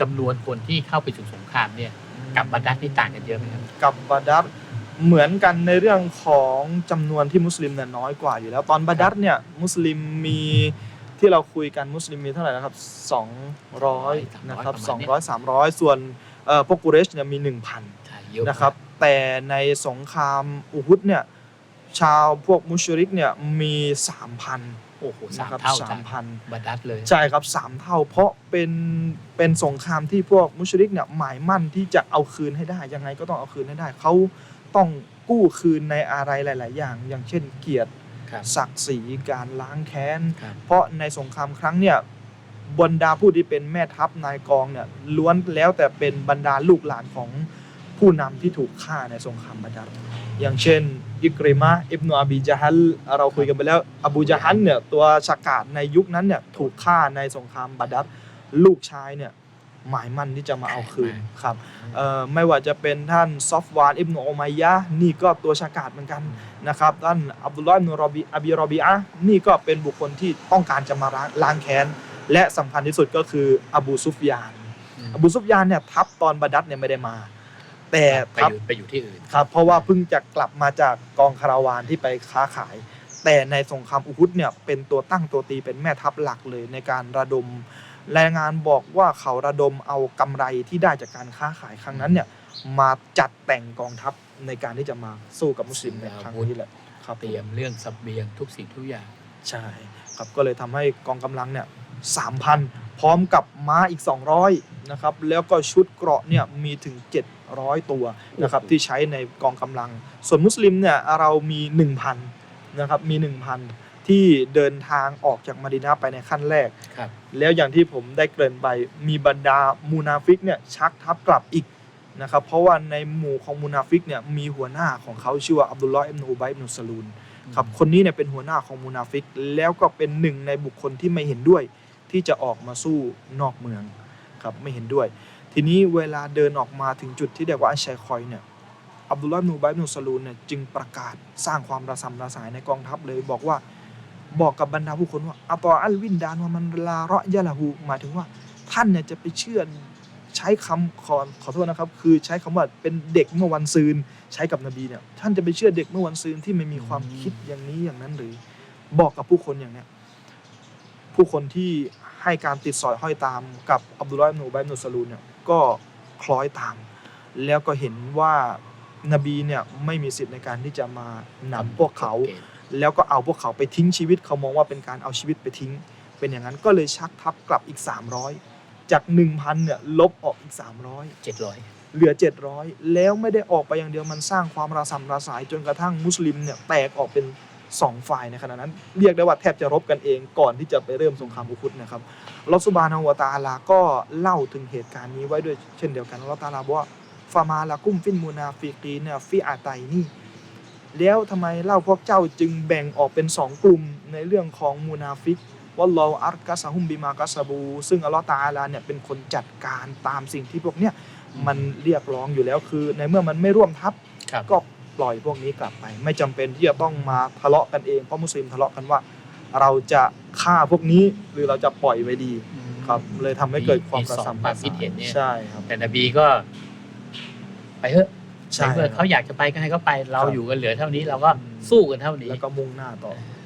จำนวนคนที่เข้าไปสู่สงครามเนี่ยกับบัดดัดนี่ต่างกันเยอะไหมครับกับบาดัดเหมือนกันในเรื่องของจำนวนที่มุสลิมเนี่ยน้อยกว่าอยู่แล้วตอนบาดัดเนี่ยมุสลิมมีที่เราคุยกันมุสลิมมีเท่าไหร่นะครับ200นะครับ200 300 ส่วนเอ่อพวกกุเรชเนี่ยมี 1,000ใช่เยอะนะครับแต่ในสงครามอุฮุดเนี่ย ชาวพวกมุชริกเนี่ยมี3,000โอ้โหสามนะครับเท่าสาจากมพันบัดดัดเลยใช่ครับสามเท่า เพราะเป็นเป็นสงครามที่พวกมุชริกเนี่ยหมายมั่นที่จะเอาคืนให้ได้ยังไงก็ต้องเอาคืนให้ได้เขาต้องกู้คืนในอะไรหลาย ๆ อย่าง อย่างเช่นเกียรติครับศักดิ์ศรีการล้างแค้นครับเพราะในสงครามครั้งเนี่ยบรรดาผู้ที่เป็นแม่ทัพนายกองเนี่ยล้วนแล้วแต่เป็นบรรดาลูกหลานของผู้นำที่ถูกฆ่าในสงครามบาดาร์อย่างเช่น อิกริมะอิบนาอบีจาฮัลเราคุยกันไปแล้ว อบูจาฮัลเนี่ยตัวฉกาดในยุคนั้นเนี่ยถูกฆ่าในสงครามบาดาร์ลูกชายเนี่ยหมายมั่นที่จะมาเอาคืนครับเอ่อไม่ว่าจะเป็นท่านซอฟวานอิบนาอุมัยยะห์นี่ก็ตัวฉกาดเหมือนกันนะครับท่านอับดุลลอฮ์อิบนุรอบีอบีรอบีอะห์นี่ก็เป็นบุคคลที่ต้องการจะมาล้างล้างแค้นและสำคัญที่สุดก็คืออบูซุฟยานอืมอบูซุฟยานเนี่ยทัพตอนบาดัดเนี่ยไม่ได้มา แต่ไปทัพอยู่ไปอยู่ที่อื่น ครับเพราะว่าเพิ่งจะกลับมาจากกองคาราวานที่ไปค้าขาย แต่ในสงครามอุฮุดเนี่ยเป็นตัวตั้งตัวตีเป็นแม่ทัพหลักเลยในการระดมรายงานบอกว่าเขาระดมเอากำไรที่ได้จากการค้าขายครั้งนั้นเนี่ยมาจัดแต่งกองทัพในการที่จะมาสู้กับมุสลิมในครั้งนี้แหละครับเตรียมเรื่องเสบียงทุกสิ่งทุกอย่าง ใช่ครับก็เลยทำให้กองกำลังเนี่ยสามพันพร้อมกับม้าอีก 200นะครับแล้วก็ชุดเกราะเนี่ยมีถึง 700 ตัวนะครับโอ้โหที่ใช้ในกองกำลัง ส่วนมุสลิมเนี่ยเรามี 1,000นะครับมี 1,000 ที่เดินทางออกจากมาดินาไปในขั้นแรกครับแล้วอย่างที่ผมได้เกริ่นไปมีบรรดามูนาฟิกเนี่ยชักทัพกลับอีกนะครับเพราะว่าในหมู่ของมูนาฟิกเนี่ยมีหัวหน้าของเขาชื่อว่าอับดุลลอฮ์อิบนุอุบัยอิบนุสลูนครับคนนี้เนี่ยเป็นหัวหน้าของมูนาฟิก แล้วก็เป็นหนึ่งในบุคคลที่ไม่เห็นด้วย ที่จะออกมาสู้นอกเมืองครับไม่เห็นด้วย ทีนี้เวลาเดินออกมาถึงจุดที่เรียกว่าอัชชัยคอยเนี่ยอับดุลลาห์อิบนูบัยนุสลูนเนี่ยจึงประกาศสร้างความระสำระสายในกองทัพเลยบอกว่าบอกกับบรรดาผู้คนว่าอัตออัลวินดานว่ามันลาเราะยะละหูหมายถึงว่าท่านเนี่ยจะไปเชื่อใช้คำขอขอโทษนะครับ คือใช้คำว่าเป็นเด็กเมื่อวันซืนใช้กับนบีเนี่ยท่านจะไปเชื่อเด็กเมื่อวันซืนที่ไม่มีความคิดอย่างนี้อย่างนั้นหรือบอกกับผู้คนอย่างเนี้ยผู้คนที่ให้การติดสอยห้อยตามกับอับดุลลอฮ์อิบนุอุบัยนุสลูนเนี่ย ก็คล้อยตาม แล้วก็เห็นว่านบีเนี่ยไม่มีสิทธิ์ในการที่จะมานำพวกเขา แล้วก็เอาพวกเขาไปทิ้งชีวิตเขามองว่าเป็นการเอาชีวิตไปทิ้ง เป็นอย่างนั้นก็เลยชักทัพกลับอีก 300 จาก 1,000เนี่ยลบออกอีก 300เจ็ดร้อยเหลือ 700 แล้วไม่ได้ออกไปอย่างเดียวมันสร้างความระสำระสายจนกระทั่งมุสลิมเนี่ยแตกออกเป็น 2ฝ่ายในขณะนั้น เรียกได้ว่าแทบจะรบกันเองก่อนที่จะไปเริ่มสงครามอุคุดนะครับอัลลอฮฺซุบฮานะฮูวะตะอาลาก็เล่าถึงเหตุการณ์นี้ไว้ด้วยเช่นเดียวกันอัลลอฮฺตะอาลาบอกว่าฟามาละกุมฟินมูนาฟิกีเนี่ยฟิอาไตนี่แล้วทำไมเล่าพวกเจ้าจึงแบ่งออกเป็น 2 กลุ่มในเรื่องของมูนาฟิกวัลลอฮอัรกัสะฮุมบิมากัสบู ซึ่งอัลลอฮฺตะอาลาเนี่ยเป็นคนจัดการตามสิ่งที่พวกเนี้ยมันเรียกร้องอยู่แล้วคือ ในเมื่อมันไม่ร่วมทัพครับก็ ปล่อยพวกนี้กลับไป ไม่จำเป็นที่จะต้องมาทะเลาะกันเองเพราะมุสลิมทะเลาะกันว่า เราจะฆ่าพวกนี้หรือเราจะปล่อยไว้ดีครับ เลยทำให้เกิดความมีกระสองสับความคิดเห็นเนี่ยใช่ครับแต่นบีก็ ไปเถอะใช่ในเมื่อครัเขาบอยากจะไปก็ให้เขาไป เราครับอยู่กันเหลือเท่านี้เราก็สู้กันเท่านี้แล้วก็มุ่งหน้าต่อเอ